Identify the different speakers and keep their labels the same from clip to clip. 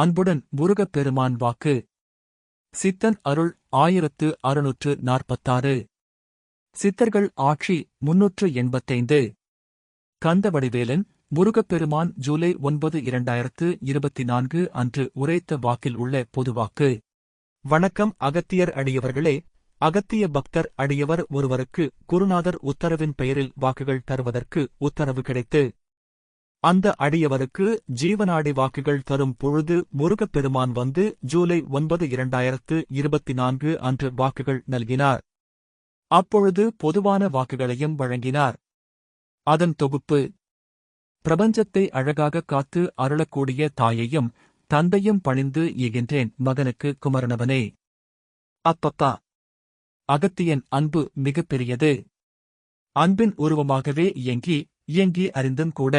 Speaker 1: அன்புடன் முருகப் பெருமான் வாக்கு. சித்தன் அருள் ஆயிரத்து அறுநூற்று நாற்பத்தாறு. சித்தர்கள் ஆட்சி முன்னூற்று எண்பத்தைந்து. கந்தவடிவேலன் முருகப்பெருமான் ஜூலை ஒன்பது இரண்டாயிரத்து இருபத்தி நான்கு அன்று உரைத்த வாக்கில் உள்ள பொதுவாக்கு வணக்கம் அகத்தியர் அடியவர்களே அகத்திய பக்தர் அடியவர் ஒருவருக்கு குருநாதர் உத்தரவின் பெயரில் வாக்குகள் தருவதற்கு உத்தரவு கிடைத்து அந்த அடியவருக்கு ஜீவனாடி வாக்குகள் தரும் பொழுது முருகப்பெருமான் வந்து ஜூலை ஒன்பது இரண்டாயிரத்து இருபத்தி நான்கு அன்று வாக்குகள் நல்கினார். அப்பொழுது பொதுவான வாக்குகளையும் வழங்கினார். அதன் தொகுப்பு பிரபஞ்சத்தை அழகாக காத்து அருளக்கூடிய தாயையும் தந்தையும் பணிந்து ஈகின்றேன் மகனுக்கு குமரனவனே. அப்பப்பா அகத்தியன் அன்பு மிகப்பெரியது. அன்பின் உருவமாகவே இயங்கி இயங்கி அறிந்தும் கூட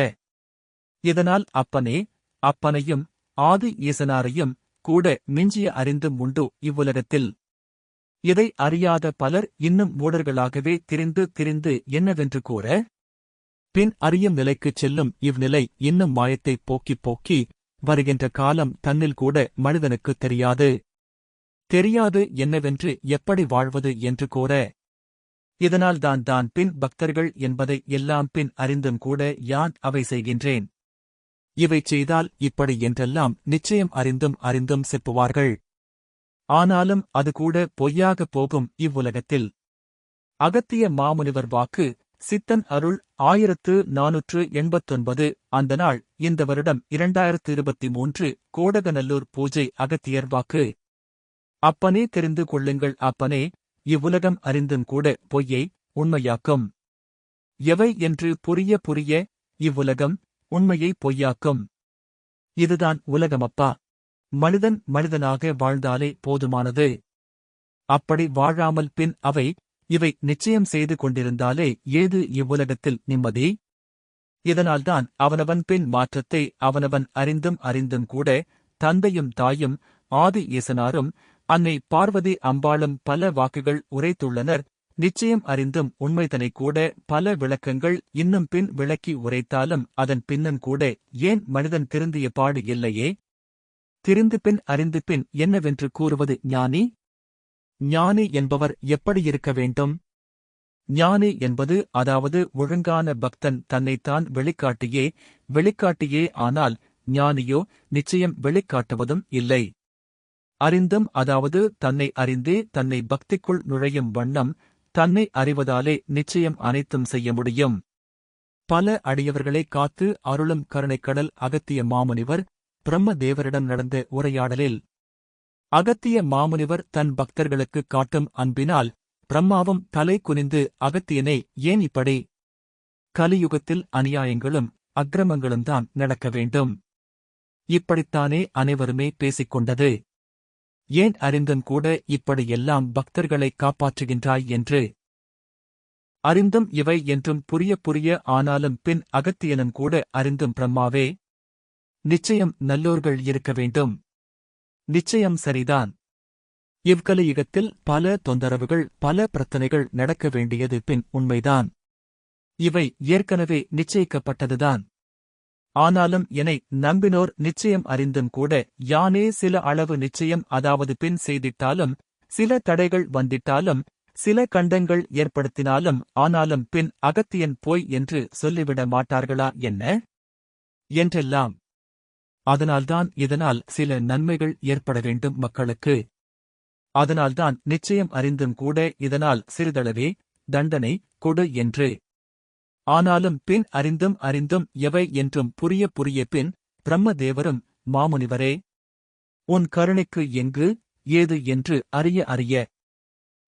Speaker 1: இதனால் அப்பனே அப்பனையும் ஆதி ஈசனாரையும் கூட மிஞ்சிய அறிந்தும் உண்டு இவ்வுலகத்தில். இதை அறியாத பலர் இன்னும் மூடர்களாகவே திரிந்து திரிந்து என்னவென்று கூற? பின் அறியும் நிலைக்குச் செல்லும் இவ்நிலை இன்னும் மாயத்தை போக்கிப் போக்கி வருகின்ற காலம் தன்னில் கூட மனிதனுக்குத் தெரியாது. தெரியாது என்னவென்று எப்படி வாழ்வது என்று கூற? இதனால் தான் தான் பின் பக்தர்கள் என்பதை எல்லாம் பின் அறிந்தும் கூட யான் அவை செய்கின்றேன். இவை செய்தால் இப்படி என்றெல்லாம் நிச்சயம் அறிந்தும் அறிந்தும் செப்புவார்கள். ஆனாலும் அது கூட பொய்யாகப் போகும் இவ்வுலகத்தில். அகத்திய மாமுனிவர் வாக்கு சித்தன் அருள் ஆயிரத்து நானூற்று எண்பத்தொன்பது அந்த நாள் இந்த வருடம் இரண்டாயிரத்து இருபத்தி மூன்று கோடகநல்லூர் பூஜை அகத்தியர் வாக்கு. அப்பனே தெரிந்து கொள்ளுங்கள் அப்பனே இவ்வுலகம் அறிந்தும் கூட பொய்யை உண்மையாக்கும். எவை என்று புரிய புரிய இவ்வுலகம் உண்மையை பொய்யாக்கும். இதுதான் உலகமப்பா. மனிதன் மனிதனாக வாழ்ந்தாலே போதுமானது. அப்படி வாழாமல் பின் அவை இவை நிச்சயம் செய்து கொண்டிருந்தாலே ஏது இவ்வுலகத்தில் நிம்மதி? இதனால்தான் அவனவன் பின் மாற்றத்தை அவனவன் அறிந்தும் அறிந்தும் கூட தந்தையும் தாயும் ஆதி ஈசனாரும் அன்னை பார்வதி அம்பாளும் பல வாக்குகள் உரைத்துள்ளனர். நிச்சயம் அறிந்தும் உண்மைதனை கூட பல விளக்கங்கள் இன்னும் பின் விளக்கி உரைத்தாலும் அதன் பின்னன் கூட ஏன் மனிதன் திருந்திய பாடு இல்லையே? திருந்து பின் அறிந்து பின் என்னவென்று கூறுவது ஞானி? ஞானி என்பவர் எப்படி இருக்க வேண்டும்? ஞானி என்பது அதாவது ஒழுங்கான பக்தன் தன்னைத்தான் வெளிக்காட்டியே வெளிக்காட்டியே ஆனால் ஞானியோ நிச்சயம் வெளிக்காட்டுவதும் இல்லை. அறிந்தும் அதாவது தன்னை அறிந்தே தன்னை பக்திக்குள் நுழையும் வண்ணம் தன்னை அறிவதாலே நிச்சயம் அனைத்தும் செய்ய முடியும். பல அடியவர்களை காத்து அருளும் கருணைக்கடல் அகத்திய மாமுனிவர் பிரம்ம தேவரிடம் நடந்த உரையாடலில் அகத்திய மாமுனிவர் தன் பக்தர்களுக்கு காட்டும் அன்பினால் பிரம்மாவும் தலை குனிந்து அகத்தியனை ஏன் இப்படி கலியுகத்தில் அநியாயங்களும் அக்கிரமங்களும் தான் நடக்க வேண்டும்? இப்படித்தானே அனைவருமே பேசிக்கொண்டது ஏன் அறிந்தன் கூட இப்படியெல்லாம் பக்தர்களை காப்பாற்றுகின்றாய் என்று? அறிந்தும் இவை என்றும் புரிய புரிய ஆனாலும் பின் அகத்தியனும் கூட அறிந்தும் பிரம்மாவே நிச்சயம் நல்லோர்கள் இருக்க வேண்டும். நிச்சயம் சரிதான். இவ்கலியுகத்தில் பல தொந்தரவுகள் பல பிரச்சனைகள் நடக்க வேண்டியது பின் உண்மைதான். இவை ஏற்கனவே நிச்சயிக்கப்பட்டதுதான். ஆனாலும் என்னை நம்பினோர் நிச்சயம் அறிந்தும் கூட யானே சில அளவு நிச்சயம் அதாவது பின் செய்திட்டாலும் சில தடைகள் வந்திட்டாலும் சில கண்டங்கள் ஏற்படுத்தினாலும் ஆனாலும் பின் அகத்தியன் போய் என்று சொல்லிவிட மாட்டார்களா என்ன? என்றெல்லாம். அதனால்தான் இதனால் சில நன்மைகள் ஏற்பட வேண்டும் மக்களுக்கு. அதனால்தான் நிச்சயம் அறிந்தும் கூட இதனால் சிறிதளவே தண்டனை கொடு என்று. ஆனாலும் பின் அறிந்தும் அறிந்தும் எவை என்றும் புரிய புரிய பின் பிரம்மதேவரும் மாமுனிவரே உன் கருணைக்கு எங்கு ஏது என்று அறிய அறிய.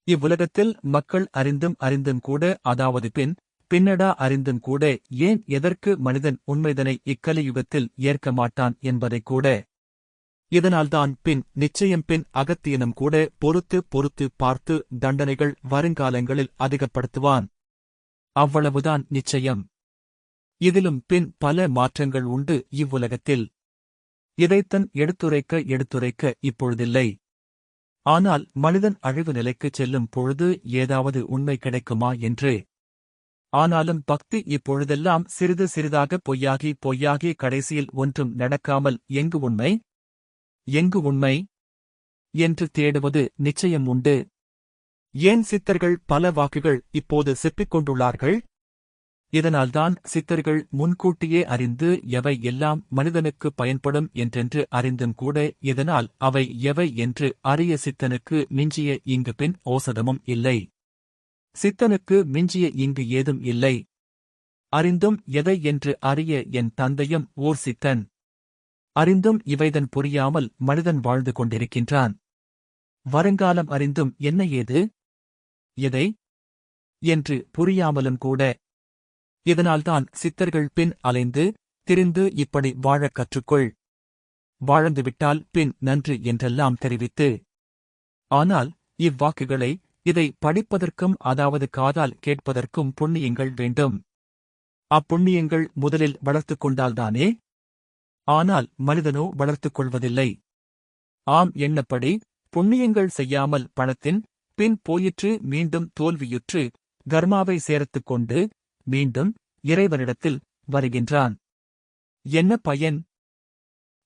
Speaker 1: இவ்வுலகத்தில் மக்கள் அறிந்தும் அறிந்தும் கூட அதாவது பின் பின்னடா அறிந்தும் கூட ஏன் எதற்கு மனிதன் உண்மைதனை இக்கலியுகத்தில் ஏற்க மாட்டான் என்பதைக் கூட. இதனால்தான் பின் நிச்சயம் பின் அகத்தியனும் கூட பொறுத்து பொறுத்து பார்த்து தண்டனைகள் வருங்காலங்களில் அதிகப்படுத்துவான். அவ்வளவுதான் நிச்சயம். இதிலும் பின் பல மாற்றங்கள் உண்டு இவ்வுலகத்தில். இதைத்தன் எடுத்துரைக்க எடுத்துரைக்க இப்பொழுதில்லை. ஆனால் மனிதன் அழிவு நிலைக்குச் செல்லும் பொழுது ஏதாவது உண்மை கிடைக்குமா என்று. ஆனாலும் பக்தி இப்பொழுதெல்லாம் சிறிது சிறிதாக பொய்யாகி பொய்யாகி கடைசியில் ஒன்றும் நடக்காமல் எங்கு உண்மை? எங்கு உண்மை? என்று தேடுவது நிச்சயம் உண்டு. ஏன் சித்தர்கள் பல வாக்குகள் இப்போது செப்பிக் கொண்டுள்ளார்கள் இதனால்தான் சித்தர்கள் முன்கூட்டியே அறிந்து எவை எல்லாம் மனிதனுக்கு பயன்படும் என்றென்று அறிந்தும் கூட இதனால் அவை எவை என்று அரிய சித்தனுக்கு மிஞ்சிய இங்கு பின் ஓசதமும் இல்லை. சித்தனுக்கு மிஞ்சிய இங்கு ஏதும் இல்லை. அறிந்தும் எதை என்று அறிய என் தந்தையும் ஓர் சித்தன். அறிந்தும் இவைதன் புரியாமல் மனிதன் வாழ்ந்து கொண்டிருக்கின்றான். வருங்காலம் அறிந்தும் என்ன ஏது? எதை? என்று புரியாமலும் கூட. இதனால்தான் சித்தர்கள் பின் அலைந்து திரிந்து இப்படி வாழக் கற்றுக்கொள். வாழ்ந்துவிட்டால் பின் நன்று என்றெல்லாம் தெரிவித்து. ஆனால் இவ்வாக்குகளை இதை படிப்பதற்கும் அதாவது காதால் கேட்பதற்கும் புண்ணியங்கள் வேண்டும். அப்புண்ணியங்கள் முதலில் வளர்த்துக் கொண்டால்தானே? ஆனால் மனிதனோ வளர்த்துக் கொள்வதில்லை. ஆம் எண்ணப்படி புண்ணியங்கள் செய்யாமல் பணத்தின் பின் போயிற்று மீண்டும் தோல்வியுற்று கர்மாவை சேர்த்துக் கொண்டு மீண்டும் இறைவனிடத்தில் வருகின்றான். என்ன பயன்?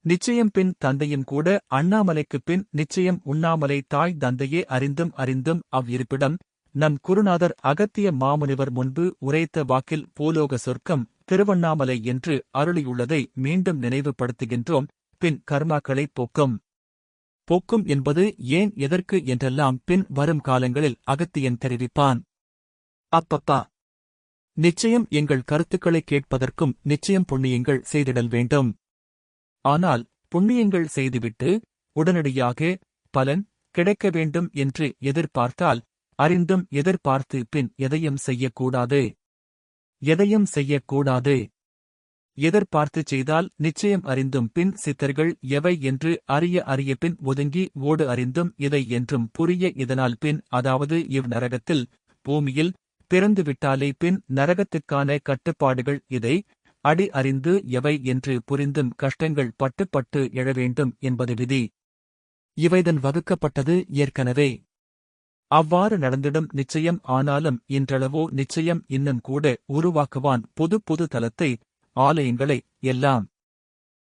Speaker 1: நிச்சயம் பின் தந்தையும் கூட அண்ணாமலைக்குப் பின் நிச்சயம் உண்ணாமலை தாய் தந்தையே அறிந்தும் அறிந்தும் அவ்விருப்பிடம் நம் குருநாதர் அகத்திய மாமுனிவர் முன்பு உரைத்த வாக்கில் பூலோக சொர்க்கம் திருவண்ணாமலை என்று அருளியுள்ளதை மீண்டும் நினைவுபடுத்துகின்றோம் பின் கர்மாக்களைப் போக்கும். போக்கும் என்பது ஏன் எதற்கு என்றெல்லாம் பின் வரும் காலங்களில் அகத்தியன் தெரிவிப்பான்? அப்பப்பா. நிச்சயம் எங்கள் கருத்துக்களை கேட்பதற்கும் நிச்சயம் புண்ணியங்கள் செய்திடல் வேண்டும். ஆனால் புண்ணியங்கள் செய்துவிட்டு உடனடியாக பலன் கிடைக்க வேண்டும் என்று எதிர்பார்த்தால் அறிந்தும் எதிர்பார்த்து பின் எதையும் செய்யக்கூடாது. எதையும் செய்யக்கூடாது. எதிர்பார்த்து செய்தால் நிச்சயம் அறிந்தும் பின் சித்தர்கள் எவை என்று அறிய அறிய பின் ஒதுங்கி ஓடு அறிந்தும் இதை என்றும் புரிய இதனால் பின் அதாவது இவ் நரகத்தில் பூமியில் பிறந்துவிட்டாலே பின் நரகத்துக்கான கட்டுப்பாடுகள் இதை அடி அறிந்து எவை என்று புரிந்தும் கஷ்டங்கள் பட்டுப்பட்டு எழ வேண்டும் என்பது விதி. இவைதன் வகுக்கப்பட்டது ஏற்கனவே. அவ்வாறு நடந்திடும் நிச்சயம் ஆனாலும் இன்றளவோ நிச்சயம் இன்னும் கூட உருவாக்குவான் புது புது தலத்தை ஆலயங்களை எல்லாம்.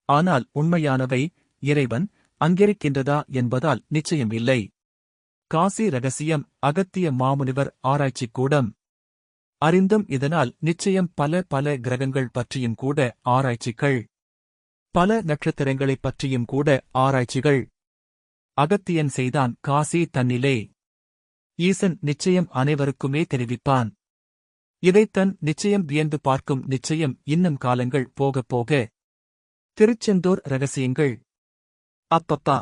Speaker 1: ஆனால் உண்மையானவை இறைவன் அங்கிருக்கின்றதா என்பதால் நிச்சயம் இல்லை காசி ரகசியம் அகத்திய மாமுனிவர் ஆராய்ச்சிக் கூடம். அறிந்தும் இதனால் நிச்சயம் பல பல கிரகங்கள் பற்றியும் கூட ஆராய்ச்சிகள். பல நட்சத்திரங்களைப் பற்றியும் கூட ஆராய்ச்சிகள். அகத்தியன் செய்தான் காசி தன்னிலே. ஈசன் நிச்சயம் அனைவருக்குமே தெரிவிப்பான். இதைத்தன் நிச்சயம் வியந்து பார்க்கும் நிச்சயம் இன்னும் காலங்கள் போகப் போக. திருச்செந்தூர் ரகசியங்கள். அப்பப்பா.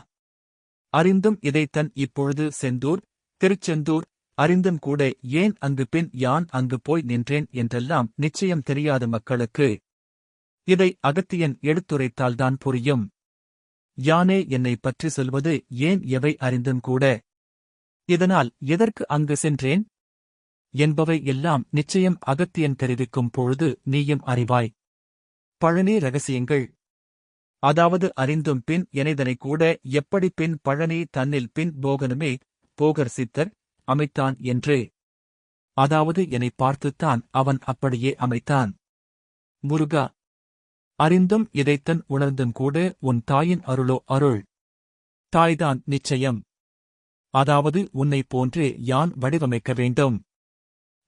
Speaker 1: அறிந்தும் இதைத்தன் இப்பொழுது செந்தூர் திருச்செந்தூர் அறிந்தும் கூட ஏன் அங்கு பின் யான் அங்கு போய் நின்றேன் என்றெல்லாம் நிச்சயம் தெரியாத மக்களுக்கு. இதை அகத்தியன் எடுத்துரைத்தால்தான் புரியும். யானே என்னை பற்றி சொல்வது ஏன் எவை அறிந்தும் கூட. இதனால் எதற்கு அங்கு சென்றேன்? என்பவை எல்லாம் நிச்சயம் அகத்தியன் தெரிவிக்கும் பொழுது நீயும் அறிவாய். பழனி ரகசியங்கள். அதாவது அறிந்தும் பின் எனைதனை கூட எப்படி பின் பழனி தன்னில் பின் போகனுமே போகர் சித்தர் அமைத்தான் என்று. அதாவது என்னை பார்த்துத்தான் அவன் அப்படியே அமைத்தான். முருகா அறிந்தும் இதைத்தன் உணர்ந்தும் கூட உன் தாயின் அருளோ அருள். தாய்தான் நிச்சயம். அதாவது உன்னை போன்றே யான் வடிவமைக்க வேண்டும்.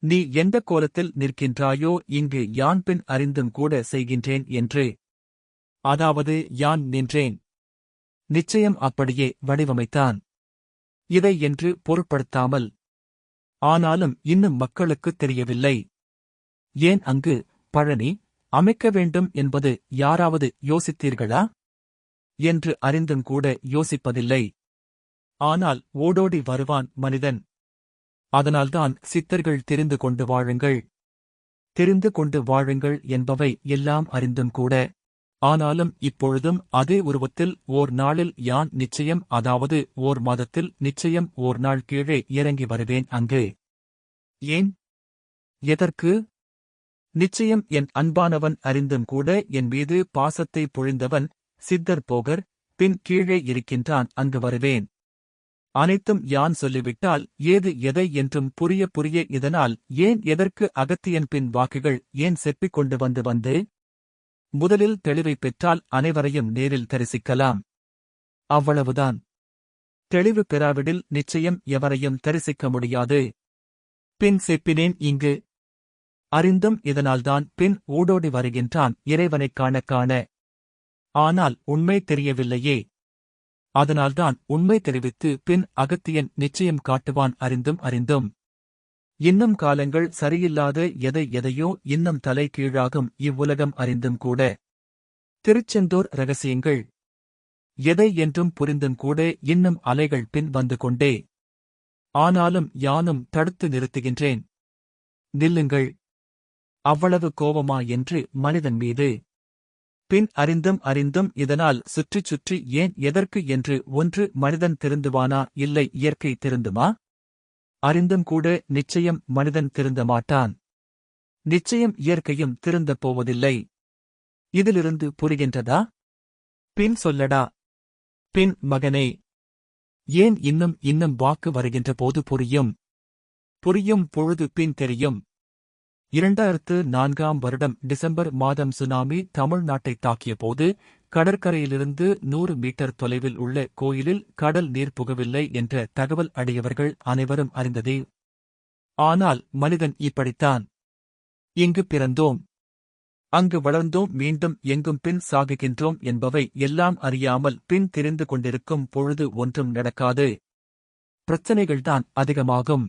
Speaker 1: நீ எந்த கோலத்தில் நிற்கின்றாயோ இங்கு யான் பின் அறிந்தும் கூட செய்கின்றேன் என்று. அதாவது யான் நின்றேன். நிச்சயம் அப்படியே வடிவமைத்தான். இதை என்று பொருட்படுத்தாமல். ஆனாலும் இன்னும் மக்களுக்குத் தெரியவில்லை. ஏன் அங்கு பழனி அமைக்க வேண்டும் என்பது யாராவது யோசித்தீர்களா? என்று அறிந்தும் கூட யோசிப்பதில்லை. ஆனால் ஓடோடி வருவான் மனிதன். அதனால்தான் சித்தர்கள் தெரிந்து கொண்டு வாழுங்கள். தெரிந்து கொண்டு வாழுங்கள் என்பவை எல்லாம் அறிந்தும் கூட. ஆனாலும் இப்பொழுதும் அதே உருவத்தில் ஓர் நாளில் யான் நிச்சயம் அதாவது ஓர் மாதத்தில் நிச்சயம் ஓர் நாள் கீழே இறங்கி வருவேன் அங்கு. ஏன்? எதற்கு? நிச்சயம் என் அன்பானவன் அறிந்தும் கூட என் மீது பாசத்தை பொழிந்தவன் சித்தர் போகர் பின் கீழே இருக்கின்றான் அங்கு வருவேன். அனைத்தும் யான் சொல்லிவிட்டால் ஏது எதை என்றும் புரிய புரிய இதனால் ஏன் எதற்கு அகத்தியன் பின் வாக்குகள் ஏன் செப்பிக் கொண்டு வந்து வந்து? முதலில் தெளிவை பெற்றால் அனைவரையும் நேரில் தரிசிக்கலாம். அவ்வளவுதான். தெளிவு பெறாவிடில் நிச்சயம் எவரையும் தரிசிக்க முடியாது. பின் செப்பினேன் இங்கு. அறிந்தும் இதனால்தான் பின் ஊடோடி வருகின்றான் இறைவனைக் காண காண. ஆனால் உண்மை தெரியவில்லையே. அதனால்தான் உண்மை தெரிவித்து பின் அகத்தியன் நிச்சயம் காட்டுவான் அறிந்தும் அறிந்தும். இன்னும் காலங்கள் சரியில்லாத எதை எதையோ இன்னும் தலை கீழாகும் இவ்வுலகம் அறிந்தும் கூட. திருச்செந்தூர் ரகசியங்கள். எதை என்றும் புரிந்தும் கூட இன்னும் அலைகள் பின் வந்து கொண்டே. ஆனாலும் யானும் தடுத்து நிறுத்துகின்றேன். நில்லுங்கள். அவ்வளவு கோபமா என்று மனிதன் மீது பின் அறிந்தும் அறிந்தும் இதனால் சுற்றிச் சுற்றி ஏன் எதற்கு என்று ஒன்று மனிதன் திருந்துவானா இல்லை இயற்கை திருந்துமா? அறிந்தும் கூட நிச்சயம் மனிதன் திருந்த மாட்டான் நிச்சயம் இயற்கையும் திருந்தப் போவதில்லை. இதிலிருந்து புரிகின்றதா? பின் சொல்லடா. பின் மகனே ஏன் இன்னும் இன்னும் வாக்கு வருகின்ற போது புரியும்? புரியும் பொழுது பின் தெரியும். இரண்டாயிரத்து நான்காம் வருடம் டிசம்பர் மாதம் சுனாமி தமிழ்நாட்டை தாக்கியபோது கடற்கரையிலிருந்து நூறு மீட்டர் தொலைவில் உள்ள கோயிலில் கடல் நீர் புகவில்லை என்ற தகவல் அடையவர்கள் அனைவரும் அறிந்ததே. ஆனால் மனிதன் இப்படித்தான். இங்கு பிறந்தோம். அங்கு வளர்ந்தோம் மீண்டும் எங்கும் பின் சாகுகின்றோம் என்பவை எல்லாம் அறியாமல் பின் தெரிந்து கொண்டிருக்கும் பொழுது ஒன்றும் நடக்காது. பிரச்சனைகள்தான் அதிகமாகும்.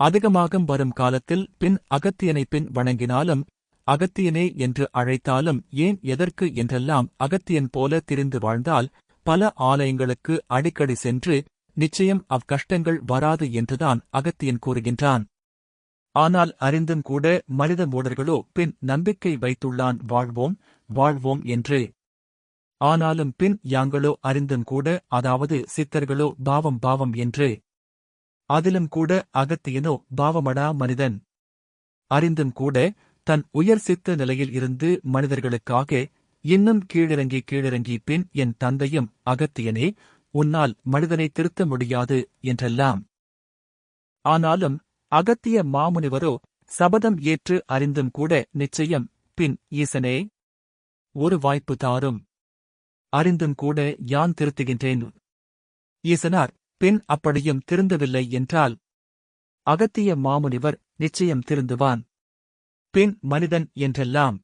Speaker 1: அதிகமாகும் வரும் காலத்தில் பின் அகத்தியனை பின் வணங்கினாலும் அகத்தியனே என்று அழைத்தாலும் ஏன் எதற்கு என்றெல்லாம் அகத்தியன் போல திரிந்து வாழ்ந்தால் பல ஆலயங்களுக்கு அடிக்கடி சென்று நிச்சயம் அவ்கஷ்டங்கள் வராது என்றுதான் அகத்தியன் கூறுகின்றான். ஆனால் அறிந்தும் கூட மனித மூடர்களோ பின் நம்பிக்கை வைத்துள்ளான் வாழ்வோம் வாழ்வோம் என்று. ஆனாலும் பின் யாங்களோ அறிந்தும் கூட அதாவது சித்தர்களோ பாவம் பாவம் என்று. அதிலும் கூட அகத்தியனோ பாவமடா மனிதன். அறிந்தும் கூட தன் உயர் சித்த நிலையில் இருந்து மனிதர்களுக்காக இன்னும் கீழிறங்கி கீழிறங்கி பின் என் தந்தையும் அகத்தியனே உன்னால் மனிதனை திருத்த முடியாது என்றெல்லாம். ஆனாலும் அகத்திய மாமுனிவரோ சபதம் ஏற்று அறிந்தும் கூட நிச்சயம் பின் ஈசனே ஒரு வாய்ப்பு தாரும். அறிந்தும் கூட யான் திருத்துகின்றேன்? ஈசனார் பின் அப்படியும் திருந்தவில்லை என்றால் அகத்திய மாமுனிவர் நிச்சயம் திருந்துவான். பின் மனிதன் என்றெல்லாம்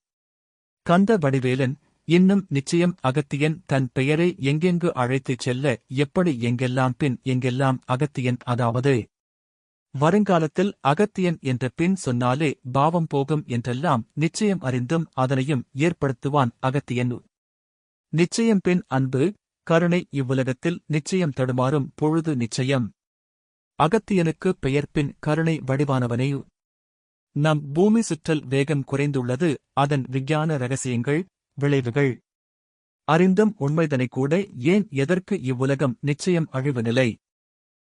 Speaker 1: கந்த வடிவேலன் இன்னும் நிச்சயம் அகத்தியன் தன் பெயரை எங்கெங்கு அழைத்துச் செல்ல எப்படி எங்கெல்லாம் பின் எங்கெல்லாம் அகத்தியன் அதாவது வருங்காலத்தில் அகத்தியன் என்ற பின் சொன்னாலே பாவம் போகும் என்றெல்லாம் நிச்சயம் அறிந்தும் அதனையும் ஏற்படுத்துவான் அகத்தியன். நிச்சயம் பின் அன்பு கருணை இவ்வுலகத்தில் நிச்சயம் தடுமாறும் பொழுது நிச்சயம். அகத்தியனுக்கு பெயர்ப்பின் கருணை வடிவானவனே. நம் பூமி சுற்றல் வேகம் குறைந்துள்ளது அதன் விஞ்ஞான ரகசியங்கள் விளைவுகள். அறிந்தும் உண்மைதனை கூட ஏன் எதற்கு இவ்வுலகம் நிச்சயம் அழிவு நிலை?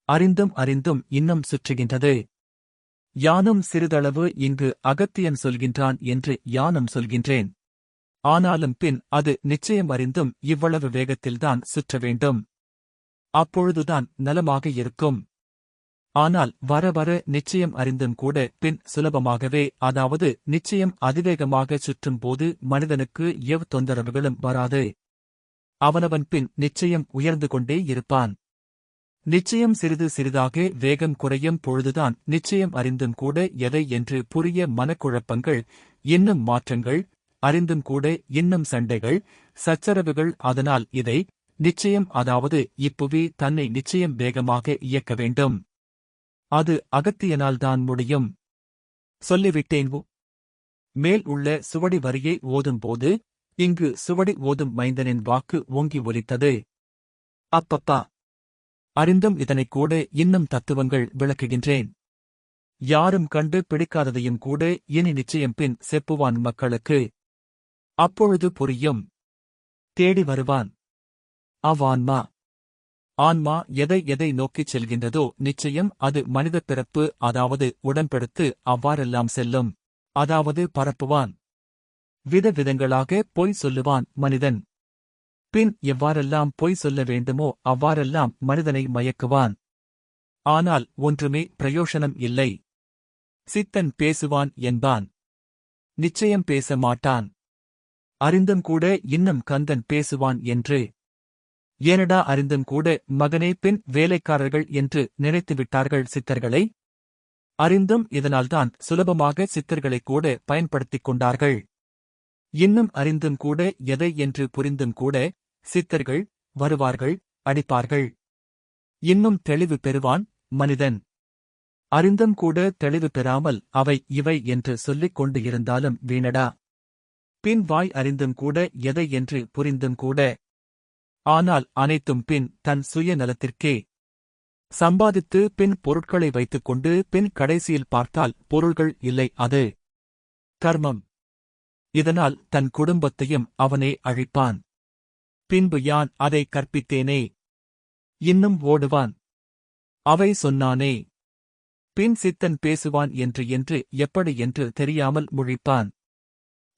Speaker 1: அறிந்தும் அறிந்தும் இன்னும் சுற்றுகின்றது. யானும் சிறிதளவு இங்கு அகத்தியன் சொல்கின்றான் என்று யானும் சொல்கின்றேன். ஆனாலும் பின் அது நிச்சயம் அறிந்தும் இவ்வளவு வேகத்தில்தான் சுற்ற வேண்டும். அப்பொழுதுதான் நலமாக இருக்கும். ஆனால் வர வர நிச்சயம் அறிந்தும் கூட பின் சுலபமாகவே அதாவது நிச்சயம் அதிவேகமாக சுற்றும் போது மனிதனுக்கு எவ் தொந்தரவுகளும் வராது. அவனவன் பின் நிச்சயம் உயர்ந்து கொண்டே இருப்பான். நிச்சயம் சிறிது சிறிதாக வேகம் குறையும் பொழுதுதான் நிச்சயம் அறிந்தும் கூட எதை என்று புரிய மனக்குழப்பங்கள் இன்னும் மாற்றங்கள் அறிந்தும் கூட இன்னும் சண்டைகள் சச்சரவுகள். அதனால் இதை நிச்சயம் அதாவது இப்புவி தன்னை நிச்சயம் வேகமாக இயக்க வேண்டும். அது அகத்தியனால்தான் முடியும். சொல்லிவிட்டேன். மேல் உள்ள சுவடி வரியை ஓதும்போது இங்கு சுவடி ஓதும் மைந்தனின் வாக்கு ஓங்கி ஒலித்தது. அப்பப்பா! அறிந்தும் இதனைக் கூட இன்னும் தத்துவங்கள் விளக்குகின்றேன். யாரும் கண்டு பிடிக்காததையும் கூட இனி நிச்சயம் பின் செப்புவான் மக்களுக்கு. அப்பொழுது புரியும். தேடி வருவான். அவ்வான்மா. ஆன்மா எதை எதை நோக்கிச் செல்கின்றதோ நிச்சயம் அது மனித பிறப்பு அதாவது உடன்பெடுத்து அவ்வாறெல்லாம் செல்லும். அதாவது பரப்புவான். விதவிதங்களாக பொய் சொல்லுவான் மனிதன். பின் எவ்வாறெல்லாம் பொய் சொல்ல வேண்டுமோ அவ்வாறெல்லாம் மனிதனை மயக்குவான். ஆனால் ஒன்றுமே பிரயோசனம் இல்லை. சித்தன் பேசுவான் என்பான். நிச்சயம் பேச மாட்டான். அறிந்தும் கூட இன்னும் கந்தன் பேசுவான் என்று. ஏனடா அறிந்தும் கூட மகனே பின் வேலைக்காரர்கள் என்று நினைத்து விட்டார்கள் சித்தர்களை? அறிந்தும் இதனால்தான் சுலபமாக சித்தர்களை கூட பயன்படுத்திக் கொண்டார்கள். இன்னும் அறிந்தும் கூட எதை என்று புரிந்தும் கூட சித்தர்கள் வருவார்கள் அடிப்பார்கள். இன்னும் தெளிவு பெறுவான் மனிதன். அறிந்தும் கூட தெளிவு பெறாமல் அவை இவை என்று சொல்லிக் கொண்டு இருந்தாலும் வீணடா. பின் வாய் அறிந்தும் கூட எதை என்று புரிந்தும் கூட. ஆனால் அனைத்தும் பின் தன் சுயநலத்திற்கே. சம்பாதித்து பின் பொருட்களை வைத்துக் கொண்டு பின் கடைசியில் பார்த்தால் பொருள்கள் இல்லை அது. கர்மம். இதனால் தன் குடும்பத்தையும் அவனே அழிப்பான். பின்பு யான் அதை கற்பித்தேனே? இன்னும் ஓடுவான். அவை சொன்னானே? பின் சித்தன் பேசுவான் என்று என்று எப்படி என்று தெரியாமல் முழிப்பான்.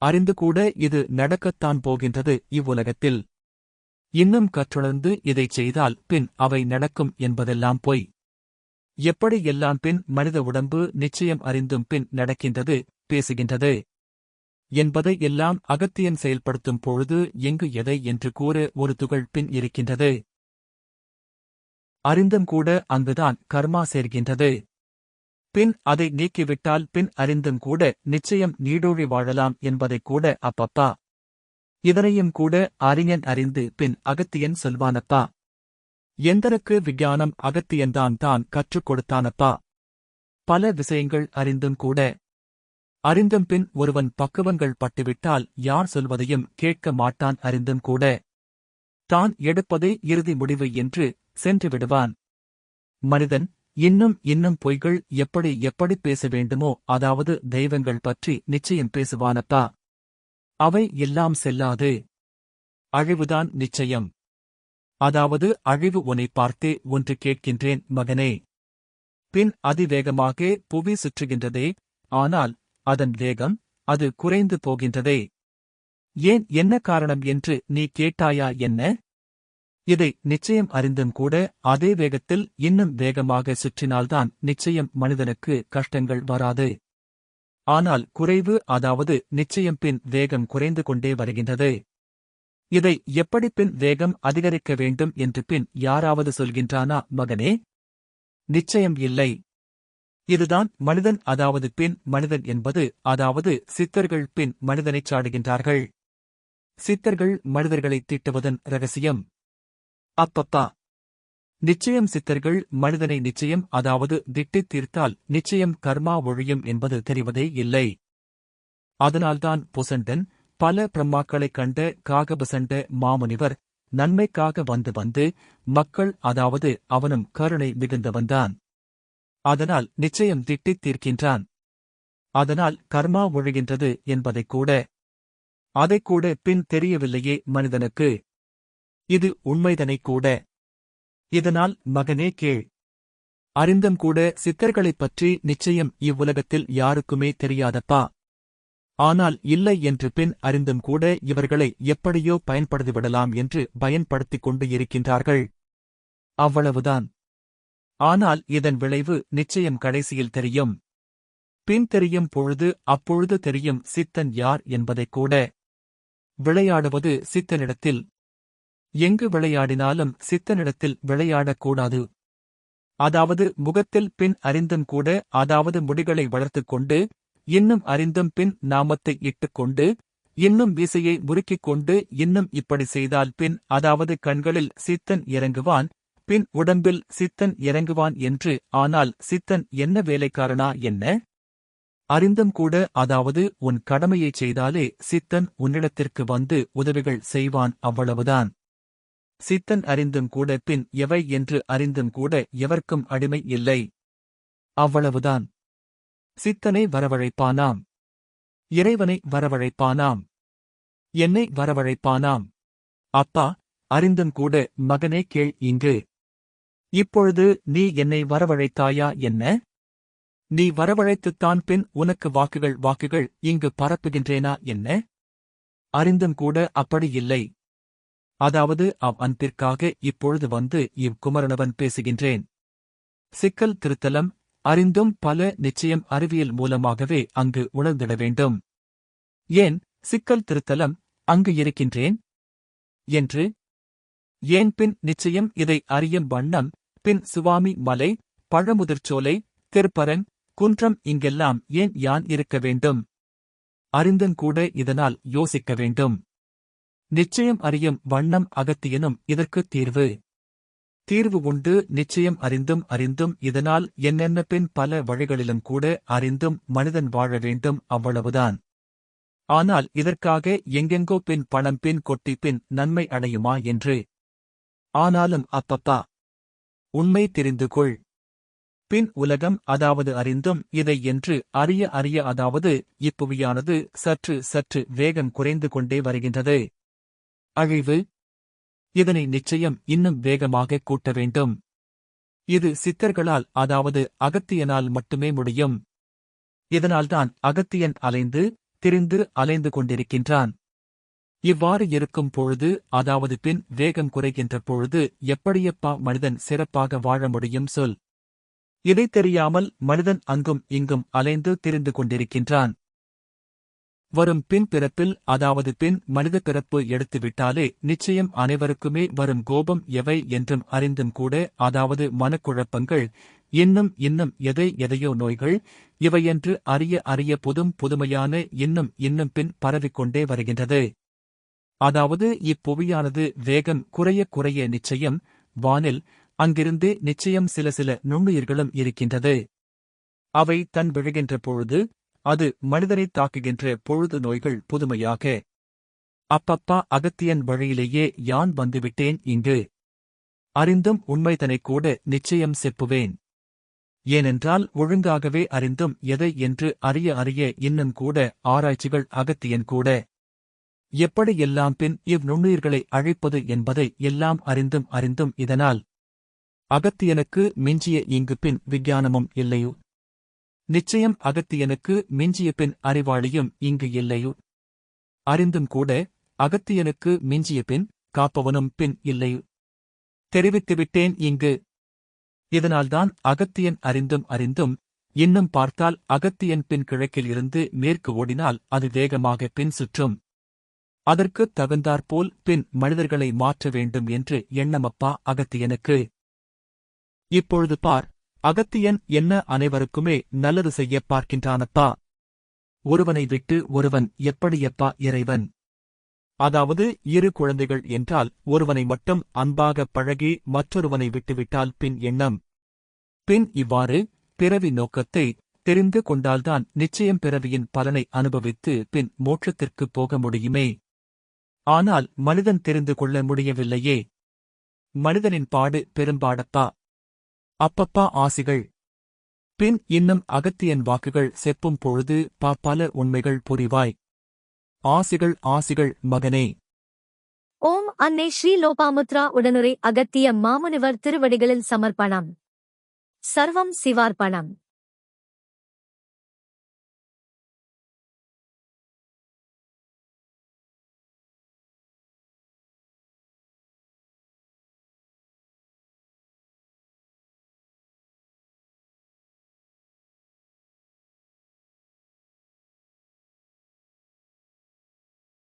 Speaker 1: அறிந்து கூட இது நடக்கத்தான் போகின்றது இவ்வுலகத்தில். இன்னும் கற்றுணர்ந்து இதைச் செய்தால் பின் அவை நடக்கும் என்பதெல்லாம் பொய். எப்படி எல்லாம் பின் மனித உடம்பு நிச்சயம் அறிந்தும் பின் நடக்கின்றது பேசுகின்றது? என்பதை எல்லாம் அகத்தியன் செயல்படுத்தும் பொழுது எங்கு எதை என்று கூற ஒரு துகள் பின் இருக்கின்றது? அறிந்தும் கூட அங்குதான் கர்மா சேர்கின்றது. பின் அதை நீக்கிவிட்டால் பின் அறிந்தும் கூட நிச்சயம் நீடூழி வாழலாம் என்பதைக் கூட அப்பப்பா. இதனையும் கூட அறிஞன் அறிந்து பின் அகத்தியன் சொல்வானப்பா. எந்தருக்கு விஞ்ஞானம் அகத்தியன்தான் தான் கற்றுக் கொடுத்தானப்பா. பல விஷயங்கள் அறிந்தும் கூட. அறிந்தும் பின் ஒருவன் பக்குவங்கள் பட்டுவிட்டால் யார் சொல்வதையும் கேட்க மாட்டான் அறிந்தும் கூட. தான் எடுப்பதே இறுதி முடிவு என்று சென்று விடுவான். மனிதன் இன்னும் இன்னும் பொய்கள் எப்படி எப்படி பேச வேண்டுமோ அதாவது தெய்வங்கள் பற்றி நிச்சயம் பேசுவானப்பா அவை எல்லாம் செல்லாது. அழிவுதான் நிச்சயம். அதாவது அழிவு உன்னை பார்த்தே ஒன்று கேட்கின்றேன் மகனே. பின் அதிவேகமாக புவி சுற்றுகின்றதே ஆனால் அதன் வேகம் அது குறைந்து போகின்றதே. ஏன் என்ன காரணம் என்று நீ கேட்டாயா என்ன? இதை நிச்சயம் அறிந்தும் கூட அதே வேகத்தில் இன்னும் வேகமாக சுற்றினால்தான் நிச்சயம் மனிதனுக்கு கஷ்டங்கள் வராது. ஆனால் குறைவு அதாவது நிச்சயம் பின் வேகம் குறைந்து கொண்டே வருகின்றது. இதை எப்படி பின் வேகம் அதிகரிக்க வேண்டும் என்று பின் யாராவது சொல்கின்றானா மகனே? நிச்சயம் இல்லை. இதுதான் மனிதன் அதாவது பின் மனிதன் என்பது அதாவது சித்தர்கள் பின் மனிதனைச் சாடுகின்றார்கள். சித்தர்கள் மனிதர்களை தீட்டுவதன் ரகசியம். அப்பப்பா. நிச்சயம் சித்தர்கள் மனிதனை நிச்சயம் அதாவது திட்டித் தீர்த்தால் நிச்சயம் கர்மா ஒழியும் என்பது தெரிவதே இல்லை. அதனால்தான் புசண்டன் பல பிரம்மாக்களைக் கண்ட காகபசண்ட மாமுனிவர் நன்மைக்காக வந்து வந்து மக்கள் அதாவது அவனும் கருணை மிகுந்தவன்தான். அதனால் நிச்சயம் திட்டித் தீர்க்கின்றான். அதனால் கர்மா ஒழுகின்றது என்பதைக் கூட பின் தெரியவில்லையே மனிதனுக்கு. இது உண்மைதனைக் கூட. இதனால் மகனே கேள். அறிந்தும் கூட சித்தர்களைப் பற்றி நிச்சயம் இவ்வுலகத்தில் யாருக்குமே தெரியாதப்பா. ஆனால் இல்லை என்று பின் அறிந்தும் கூட இவர்களை எப்படியோ பயன்படுத்திவிடலாம் என்று பயன்படுத்திக் கொண்டு இருக்கின்றார்கள். அவ்வளவுதான். ஆனால் இதன் விளைவு நிச்சயம் கடைசியில் தெரியும். பின் தெரியும் பொழுது அப்பொழுது தெரியும் சித்தன் யார் என்பதைக் கூட. விளையாடுவது சித்தனிடத்தில் எங்கு விளையாடினாலும் சித்தனிடத்தில் விளையாடக்கூடாது. அதாவது முகத்தில் பின் அறிந்தும் கூட அதாவது முடிகளை வளர்த்துக் கொண்டு இன்னும் அறிந்தும் பின் நாமத்தை இட்டுக் கொண்டு இன்னும் வீசையை முறுக்கிக் கொண்டு இன்னும் இப்படி செய்தால் பின் அதாவது கண்களில் சித்தன் இறங்குவான் பின் உடம்பில் சித்தன் இறங்குவான் என்று ஆனால் சித்தன் என்ன வேலைக்காரனா என்ன? அறிந்தும் கூட அதாவது உன் கடமையைச் செய்தாலே சித்தன் உன்னிடத்திற்கு வந்து உதவிகள் செய்வான் அவ்வளவுதான். சித்தன் அறிந்தும் கூட பின் எவை என்று அறிந்தும் கூட எவர்க்கும் அடிமை இல்லை. அவ்வளவுதான். சித்தனை வரவழைப்பானாம். இறைவனை வரவழைப்பானாம். என்னை வரவழைப்பானாம். அப்பா அறிந்தும் கூட மகனே கேள் இங்கு. இப்பொழுது நீ என்னை வரவழைத்தாயா என்ன? நீ வரவழைத்துத்தான் பின் உனக்கு வாக்குகள் வாக்குகள் இங்கு பரப்புகின்றேனா என்ன? அறிந்தும் கூட அப்படி இல்லை. அதாவது அவ் அன்பிற்காக இப்பொழுது வந்து இவ் குமரனவன் பேசுகின்றேன். சிக்கல் திருத்தலம் அறிந்தும் பல நிச்சயம் அறிவியல் மூலமாகவே அங்கு உணர்ந்திட வேண்டும். ஏன் சிக்கல் திருத்தலம் அங்கு இருக்கின்றேன்? என்று. ஏன் பின் நிச்சயம் இதை அறியும் வண்ணம் பின் சுவாமி மலை பழமுதிர்ச்சோலை திருப்பரன் குன்றம் இங்கெல்லாம் ஏன் யான் இருக்க வேண்டும்? அறிந்துங்கூட இதனால் யோசிக்க வேண்டும். நிச்சயம் அறியும் வண்ணம் அகத்தியனும் இதற்கு தீர்வு. தீர்வு உண்டு நிச்சயம் அறிந்தும் அறிந்தும் இதனால் என்னென்ன பின் பல வழிகளிலும் கூட அறிந்தும் மனிதன் வாழ வேண்டும் அவ்வளவுதான். ஆனால் இதற்காக எங்கெங்கோ பின் பணம் பின் கொட்டி பின் நன்மை அடையுமா என்று? ஆனாலும் அப்பப்பா உண்மை தெரிந்து கொள். பின் உலகம் அதாவது அறிந்தும் இதை என்று அறிய அறிய அதாவது இப்புவியானது சற்று சற்று வேகம் குறைந்து கொண்டே வருகின்றது. அழிவு? இதனை நிச்சயம் இன்னும் வேகமாக கூட்ட வேண்டும். இது சித்தர்களால் அதாவது அகத்தியனால் மட்டுமே முடியும். இதனால்தான் அகத்தியன் அலைந்து திரிந்து அலைந்து கொண்டிருக்கின்றான். இவ்வாறு இருக்கும் பொழுது அதாவது பின் வேகம் குறைகின்ற பொழுது எப்படியப்பா மனிதன் சிறப்பாக வாழ முடியும் சொல். இதை தெரியாமல் மனிதன் அங்கும் இங்கும் அலைந்து திரிந்து கொண்டிருக்கின்றான். வரும் பின் பிறப்பில் அதாவது பின் மனித பிறப்பு எடுத்துவிட்டாலே நிச்சயம் அனைவருக்குமே வரும் கோபம் எவை என்றும் அறிந்தும் கூட அதாவது மனக்குழப்பங்கள் இன்னும் இன்னும் எதை எதையோ நோய்கள் இவையென்று அறிய அறிய புதும் புதுமையான இன்னும் இன்னும் பின் பரவிக்கொண்டே வருகின்றது. அதாவது இப்புவியானது வேகம் குறைய குறைய நிச்சயம் வானில் அங்கிருந்து நிச்சயம் சில சில நுண்ணுயிர்களும் இருக்கின்றது. அவை தன் விழுகின்ற பொழுது அது மனிதனைத் தாக்குகின்ற பொழுது நோய்கள் புதுமையாக அப்பப்பா அகத்தியன் வழியிலேயே யான் வந்துவிட்டேன் இங்கு? அறிந்தும் உண்மைதனைக் கூட நிச்சயம் செப்புவேன். ஏனென்றால் ஒழுங்காகவே அறிந்தும் எதை என்று அறிய அறிய இன்னும் கூட ஆராய்ச்சிகள் அகத்தியன் கூட. எப்படியெல்லாம் பின் இவ் நுண்ணுயிர்களை அழைப்பது என்பதை எல்லாம் அறிந்தும் அறிந்தும் இதனால் அகத்தியனுக்கு மிஞ்சிய இங்கு பின் விஞ்ஞானமும் இல்லையோ? நிச்சயம் அகத்தியனுக்கு மிஞ்சிய பின் அறிவாளியும் இங்கு இல்லையோ? அறிந்தும் கூட அகத்தியனுக்கு மிஞ்சிய பின் காப்பவனும் பின் இல்லையோ? தெரிவித்துவிட்டேன் இங்கு. இதனால்தான் அகத்தியன் அறிந்தும் அறிந்தும் இன்னும் பார்த்தால் அகத்தியன் பின் கிழக்கில் இருந்து மேற்கு ஓடினால் அது வேகமாக பின் சுற்றும். அதற்குத் தகுந்தாற்போல் பின் மனிதர்களை மாற்ற வேண்டும் என்று எண்ணமப்பா அகத்தியனுக்கு. இப்பொழுது பார். அகத்தியன் என்ன அனைவருக்குமே நல்லது செய்யப் பார்க்கின்றானப்பா ஒருவனை விட்டு ஒருவன் எப்படியப்பா இறைவன்? அதாவது இரு குழந்தைகள் என்றால் ஒருவனை மட்டும் அன்பாக பழகி மற்றொருவனை விட்டுவிட்டால் பின் எண்ணம்? பின் இவ்வாறு பிறவி நோக்கத்தை தெரிந்து கொண்டால்தான் நிச்சயம் பிறவியின் பலனை அனுபவித்து பின் மோட்சத்திற்குப் போக முடியுமே? ஆனால் மனிதன் தெரிந்து கொள்ள முடியவில்லையே. மனிதனின் பாடு பெரும்பாடப்பா அப்பப்பா ஆசிகள். பின் இன்னும் அகத்தியன் வாக்குகள் செப்பும் பொழுது பா பல உண்மைகள் புரிவாய் ஆசிகள் ஆசிகள் மகனே.
Speaker 2: ஓம் அன்னை ஸ்ரீ லோபாமுத்ரா உடனுரை அகத்திய மாமுனிவர் திருவடிகளில் சமர்ப்பணம். சர்வம் சிவார்ப்பணம்.